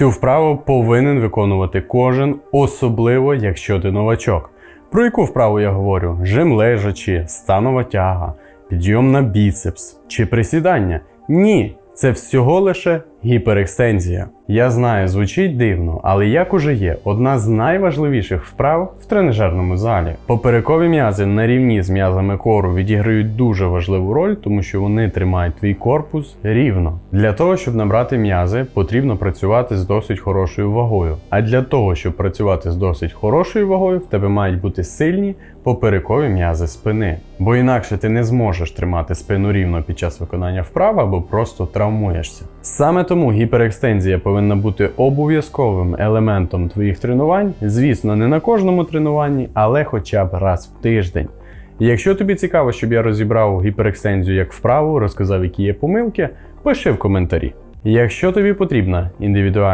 Цю вправу повинен виконувати кожен, особливо якщо ти новачок. Про яку вправу я говорю? Жим лежачі, станова тяга, підйом на біцепс чи присідання? Ні, це всього лише гіперекстензія. Я знаю, звучить дивно, але як уже є, одна з найважливіших вправ в тренажерному залі. Поперекові м'язи на рівні з м'язами кору відіграють дуже важливу роль, тому що вони тримають твій корпус рівно. Для того, щоб набрати м'язи, потрібно працювати з досить хорошою вагою. А для того, щоб працювати з досить хорошою вагою, в тебе мають бути сильні поперекові м'язи спини. Бо інакше ти не зможеш тримати спину рівно під час виконання вправ або просто травмуєшся. Саме тому гіперекстензія повинна бути обов'язковим елементом твоїх тренувань. Звісно, не на кожному тренуванні, але хоча б раз в тиждень. І Якщо тобі цікаво, щоб я розібрав гіперекстензію як вправу, розказав, які є помилки, пиши в коментарі. Якщо тобі потрібна індивідуальна